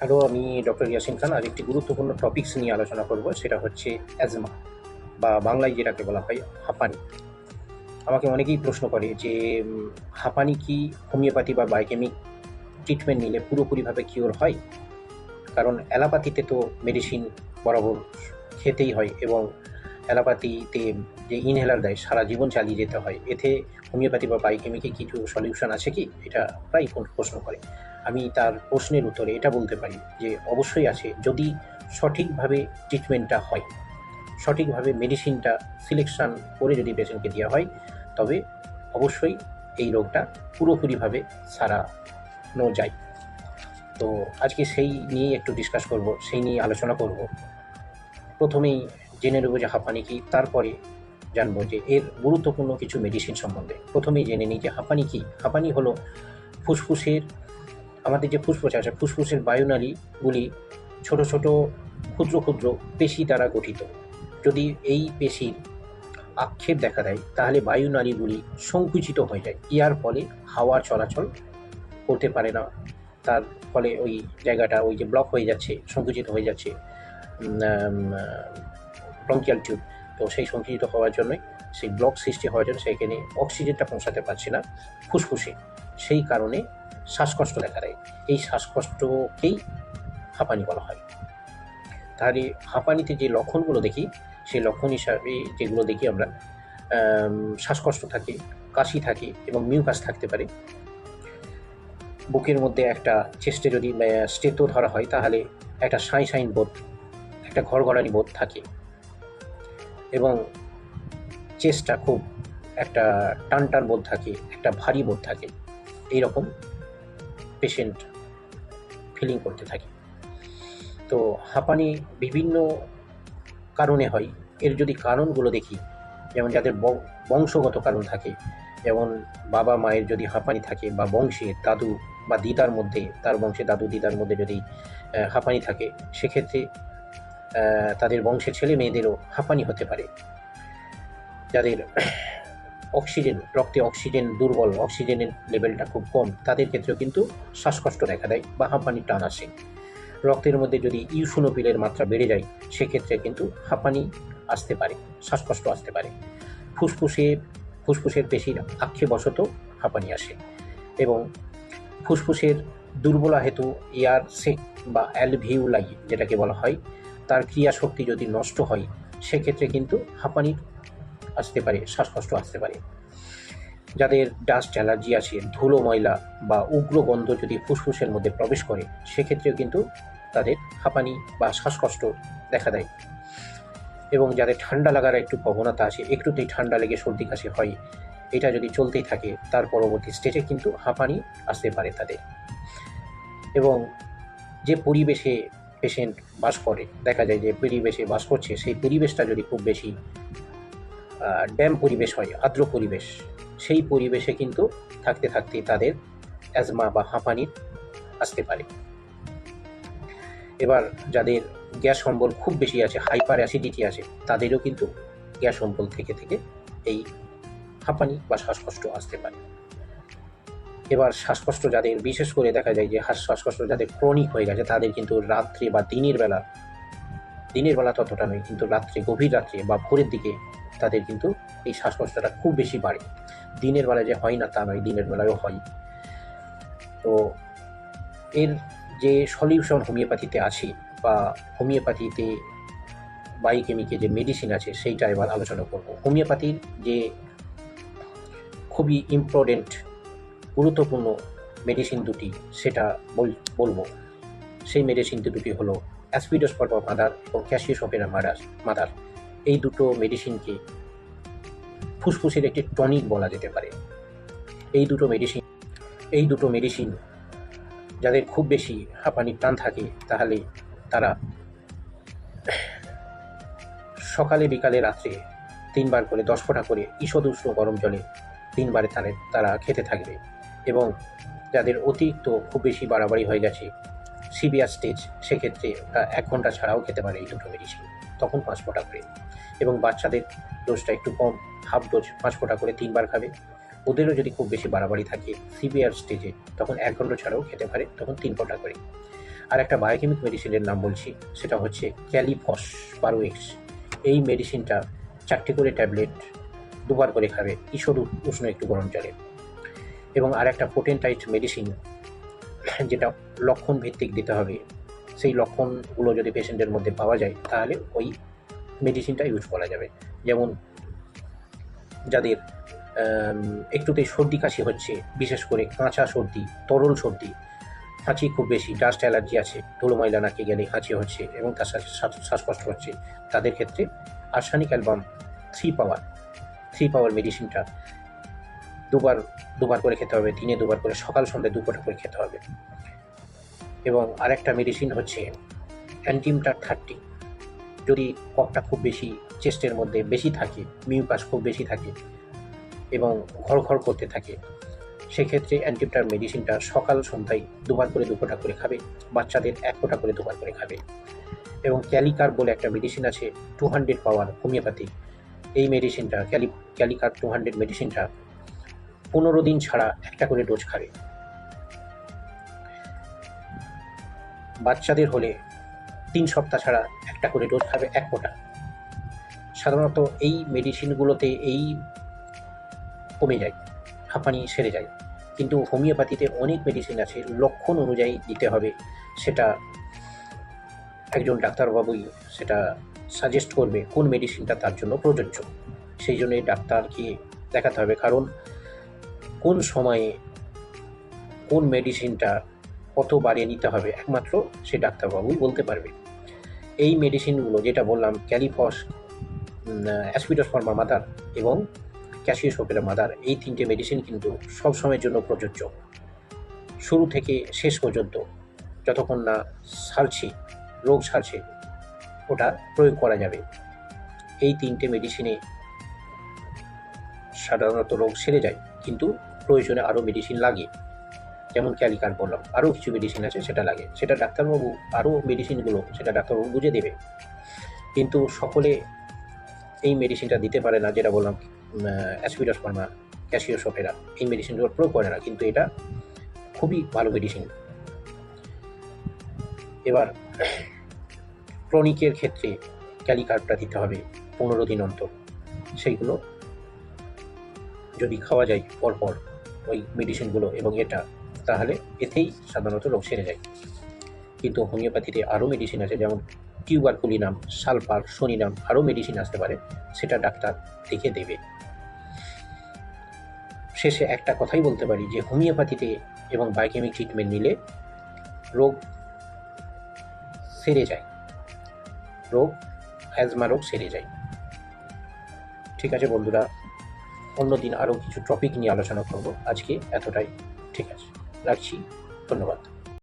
Hello আমি doctor Yasin খান আর একটি গুরুত্বপূর্ণ টপিকস নিয়ে আলোচনা করব, সেটা হচ্ছে অ্যাজমা বা বাংলায় যেটাকে বলা হয় হাঁপানি। আমাকে অনেকেই প্রশ্ন করে যে হাঁপানি কি হোমিওপ্যাথি বা বায়োকেমিক ট্রিটমেন্ট নিলে পুরোপুরিভাবে কিওর হয়? কারণ অ্যালোপ্যাথিতে তো মেডিসিন বরাবর খেতেই হয় এবং অ্যালোপ্যাথিতে যে ইনহেলার দেয়, সারা জীবন চালিয়ে যেতে হয়। এতে হোমিওপ্যাথি বা বায়োকেমিকে কিছু সলিউশন আছে কি? এটা প্রায় প্রশ্ন করে। আমি তার প্রশ্নের উত্তরে এটা বলতে পারি যে অবশ্যই আছে যদি সঠিকভাবে ট্রিটমেন্টটা হয়। সঠিকভাবে মেডিসিনটা সিলেকশন করে যদি পেশেন্টকে দেওয়া হয়, তবে অবশ্যই এই রোগটা পুরোপুরিভাবে সারানো যায়। তো আজকে সেই নিয়ে একটু ডিসকাস করব, সেই নিয়ে আলোচনা করব। প্রথমেই জেনে নেব যে হাঁপানি কি, তারপরে জানব যে এর গুরুত্বপূর্ণ কিছু মেডিসিন সম্বন্ধে। প্রথমেই জেনে নিই যে হাঁপানি কি। হাঁপানি হলো ফুসফুসের আমাদের যে ফুসফুস আছে, ফুসফুসের বায়ুনালীগুলি ছোট ছোট, ক্ষুদ্র ক্ষুদ্র পেশি দ্বারা গঠিত। যদি এই পেশির আক্ষেপ দেখা দেয়, তাহলে বায়ুনালীগুলি সংকুচিত হয়ে যায়। ইয়ার ফলে হাওয়া চলাচল করতে পারে না। তার ফলে ওই জায়গাটা, ওই যে ব্লক হয়ে যাচ্ছে, সংকুচিত হয়ে যাচ্ছে ব্রঙ্কিয়াল টিউব তো সেই সংকুচিত হওয়ার জন্যই, সেই ব্লক সৃষ্টি হওয়ার জন্য সেখানে অক্সিজেনটা পৌঁছাতে পারছে না ফুসফুসে। সেই কারণে শ্বাসকষ্ট দেখা দেয়। এই শ্বাসকষ্টকেই হাঁপানি বলা হয়। তাহলে হাঁপানিতে যে লক্ষণগুলো দেখি, সেই লক্ষণ হিসাবে যেগুলো দেখি আমরা শ্বাসকষ্ট থাকে, কাশি থাকে এবং মিউকাস থাকতে পারে। বুকের মধ্যে একটা চেস্টে যদি স্টেতো ধরা হয়, তাহলে একটা সাই সাইন বোধ, একটা ঘরঘরানি বোধ থাকে। এবং চেস্টটা খুব একটা টান টান বোধ থাকে, একটা ভারী বোধ থাকে। এইরকম পেশেন্ট ফিলিং করতে থাকে। তো হাঁপানি বিভিন্ন কারণে হয়। এর যদি কারণগুলো দেখি, যেমন যাদের বংশগত কারণ থাকে, যেমন বাবা মায়ের যদি হাঁপানি থাকে বা বংশে দাদু বা দিদার মধ্যে, তার বংশে দাদু দিদার মধ্যে যদি হাঁপানি থাকে, সেক্ষেত্রে তাদের বংশের ছেলে মেয়েদেরও হাঁপানি হতে পারে। যাদের অক্সিজেন, রক্তে অক্সিজেন দুর্বল, অক্সিজেনের লেভেলটা খুব কম, তাদের ক্ষেত্রেও কিন্তু শ্বাসকষ্ট দেখা দেয় বা হাঁপানির টান আসে। রক্তের মধ্যে যদি ইউসুনোপিলের মাত্রা বেড়ে যায়, সেক্ষেত্রে কিন্তু হাঁপানি আসতে পারে, শ্বাসকষ্ট আসতে পারে। ফুসফুসে, ফুসফুসের পেশির আক্ষেপবশত হাঁপানি আসে এবং ফুসফুসের দুর্বলা হেতু এয়ার সেক বা অ্যালভিউলাই, যেটাকে বলা হয়, তার ক্রিয়া শক্তি যদি নষ্ট হয়, সেক্ষেত্রে কিন্তু হাঁপানির আসতে পারে, শ্বাসকষ্ট আসতে পারে। যাদের ডাস্ট অ্যালার্জি আছে, ধুলো ময়লা বা উগ্র গন্ধ যদি ফুসফুসের মধ্যে প্রবেশ করে, সেক্ষেত্রেও কিন্তু তাদের হাঁপানি বা শ্বাসকষ্ট দেখা দেয়। এবং যাদের ঠান্ডা লাগার একটু প্রবণতা আছে, একটুতেই ঠান্ডা লেগে সর্দি কাশি হয়, এটা যদি চলতেই থাকে, তার পরবর্তী স্টেজে কিন্তু হাঁপানি আসতে পারে তাদের। এবং যে পরিবেশে পেশেন্ট বাস করে, দেখা যায় যে পরিবেশে বাস করছে, সেই পরিবেশটা যদি খুব বেশি ড্যাম পরিবেশ হয় আর্দ্র পরিবেশ। সেই পরিবেশে কিন্তু থাকতে থাকতে তাদের অ্যাজমা বা হাঁপানির আসতে পারে। এবার যাদের গ্যাস অম্বল খুব বেশি আছে হাইপার অ্যাসিডিটি আছে, তাদেরও কিন্তু গ্যাস অম্বল থেকে থেকে এই হাঁপানি বা শ্বাসকষ্ট আসতে পারে। এবার শ্বাসকষ্ট যাদের, বিশেষ করে দেখা যায় যে শ্বাসকষ্ট যাদের ক্রনিক হয়ে গেছে, তাদের কিন্তু রাত্রে বা দিনের বেলা দিনের বেলা ততটা নয়, কিন্তু রাত্রে, গভীর রাত্রে বা ভোরের দিকে তাদের কিন্তু এই শ্বাসকষ্টটা খুব বেশি বাড়ে। দিনের বেলায় যে হয় না তা নয়, দিনের বেলায়ও হয়। তো এর যে সলিউশন হোমিওপ্যাথিতে আছে বা হোমিওপ্যাথিতে বায়োকেমিকে যে মেডিসিন আছে সেইটা এবার আলোচনা করব। হোমিওপ্যাথির যে খুবই ইম্পর্টেন্ট গুরুত্বপূর্ণ মেডিসিন দুটি সেটা বল- বলব। সেই মেডিসিন দুটি হলো অ্যাসপিডোস্পট অফ মাদার এবং ক্যাসিওসপেরা মাদার মাদার এই দুটো মেডিসিনকে ফুসফুসের একটি টনিক বলা যেতে পারে। এই দুটো মেডিসিন এই দুটো মেডিসিন যাদের খুব বেশি হাঁপানির টান থাকে, তাহলে তারা সকালে, বিকালে, রাত্রে তিনবার করে, দশ ফোঁটা করে ঈষদ উষ্ণ গরম জলে তিনবারে তারা তারা খেতে থাকবে এবং যাদের অতিরিক্ত খুব বেশি বাড়াবাড়ি হয়ে গেছে, সিভিয়ার স্টেজ, সেক্ষেত্রে এক ঘণ্টা ছাড়াও খেতে পারে এই দুটো মেডিসিন তখন পাঁচ ফোঁটা করে। এবং বাচ্চাদের ডোজটা একটু কম হাফ ডোজ পাঁচ ফোঁটা করে তিনবার খাবে। ওদেরও যদি খুব বেশি বাড়াবাড়ি থাকে সিভিয়ার স্টেজে তখন এক ঘণ্টা ছাড়াও খেতে পারে, তখন তিন ফোঁটা করে। আর একটা বায়োকেমিক মেডিসিনের নাম বলছি, সেটা হচ্ছে ক্যালিফস বারো এক্স এই মেডিসিনটা চারটে করে ট্যাবলেট দুবার করে খাবে উ- উষ্ণ একটু গরম জলে। এবং আর একটা পোটেনটাইট মেডিসিন যেটা লক্ষণ ভিত্তিক দিতে হবে, সেই লক্ষণগুলো যদি পেশেন্টের মধ্যে পাওয়া যায়, তাহলে ওই মেডিসিনটা ইউজ করা যাবে। যেমন যাদের আম, একটুতেই সর্দি কাশি হচ্ছে বিশেষ করে কাঁচা সর্দি তরল সর্দি হাঁচি খুব বেশি ডাস্ট অ্যালার্জি আছে ধুলো ময়লা নাকে গেলে হাঁচি হচ্ছে এবং তার সাথে শ্বাসকষ্ট হচ্ছে তাদের ক্ষেত্রে arsenic album three power three power মেডিসিনটা দুবার দুবার করে খেতে হবে দিনে দুবার করে সকাল সন্ধ্যায় দু ফোঁটা করে খেতে হবে। এবং আরেকটা মেডিসিন হচ্ছে অ্যান্টিমটার থার্টি যদি কফটা খুব বেশি চেস্টের মধ্যে বেশি থাকে, মিউকাস খুব বেশি থাকে এবং ঘর ঘর করতে থাকে, সেক্ষেত্রে অ্যান্টিপটার মেডিসিনটা সকাল সন্ধ্যায় দুবার করে দু করে খাবে, বাচ্চাদের এক ফোঁটা করে দুবার করে খাবে এবং ক্যালিকার বলে একটা মেডিসিন আছে, টু হান্ড্রেড পাওয়ার হোমিওপ্যাথি। এই মেডিসিনটা, ক্যালি, ক্যালিকার টু হান্ড্রেড মেডিসিনটা পনেরো দিন ছাড়া একটা করে ডোজ খাবে। বাচ্চাদের হলে তিন সপ্তাহ ছাড়া একটা করে ডোজ খাবে এক ফোঁটা। সাধারণত এই মেডিসিনগুলোতে এই কমে যায়, হাঁপানি সেরে যায়। কিন্তু হোমিওপ্যাথিতে অনেক মেডিসিন আছে, লক্ষণ অনুযায়ী দিতে হবে। সেটা একজন ডাক্তারবাবুই সেটা সাজেস্ট করবে কোন মেডিসিনটা তার জন্য প্রযোজ্য। সেই জন্য ডাক্তারকে দেখাতে হবে। কারণ কোন সময়ে কোন মেডিসিনটা কত বাড়িয়ে নিতে হবে? একমাত্র সে ডাক্তারবাবুই বলতে পারবে। এই মেডিসিনগুলো যেটা বললাম, ক্যালিফস অ্যাসপিডোসফর্মা মাদার এবং ক্যাসিওসোপেরা মাদার এই তিনটে মেডিসিন কিন্তু সব সময়ের জন্য প্রযোজ্য। শুরু থেকে শেষ পর্যন্ত যতক্ষণ না সারছে, রোগ সারছে, ওটা প্রয়োগ করা যাবে। এই তিনটে মেডিসিনে সাধারণত রোগ সেরে যায়, কিন্তু প্রয়োজনে আরও মেডিসিন লাগে। যেমন ক্যালিকার বললাম আরও কিছু মেডিসিন আছে সেটা লাগে। সেটা ডাক্তারবাবু আরও মেডিসিনগুলো সেটা ডাক্তারবাবু বুঝে দেবে কিন্তু সকলে এই মেডিসিনটা দিতে পারে না, যেটা বললাম অ্যাসপিডোসপার্মা ক্যাসিওসোফেরা এই মেডিসিনগুলো প্রয়োগ করে না। কিন্তু এটা খুবই ভালো মেডিসিন এবার ক্রনিকের ক্ষেত্রে ক্যালিকার্ডটা দিতে হবে পনেরো দিন অন্তর। সেইগুলো যদি খাওয়া যায় পরপর ওই মেডিসিনগুলো এবং এটা তাহলে এতেই সাধারণত রোগ সেরে যায়। কিন্তু হোমিওপ্যাথিতে আরও মেডিসিন আছে, যেমন টিউবারকুলিনাম, সালফার, সোনিনাম, আরও মেডিসিন আসতে পারে, সেটা ডাক্তার দেখে দেবে। শেষে একটা কথাই বলতে পারি যে, হোমিওপ্যাথিতে এবং বায়োকেমিক ট্রিটমেন্ট নিলে রোগ সেরে যায়। রোগ অ্যাজমা রোগ সেরে যায়। ঠিক আছে বন্ধুরা, অন্যদিন আরও কিছু টপিক নিয়ে আলোচনা করব। আজকে এতটাই। ঠিক আছে। রাখছি। ধন্যবাদ।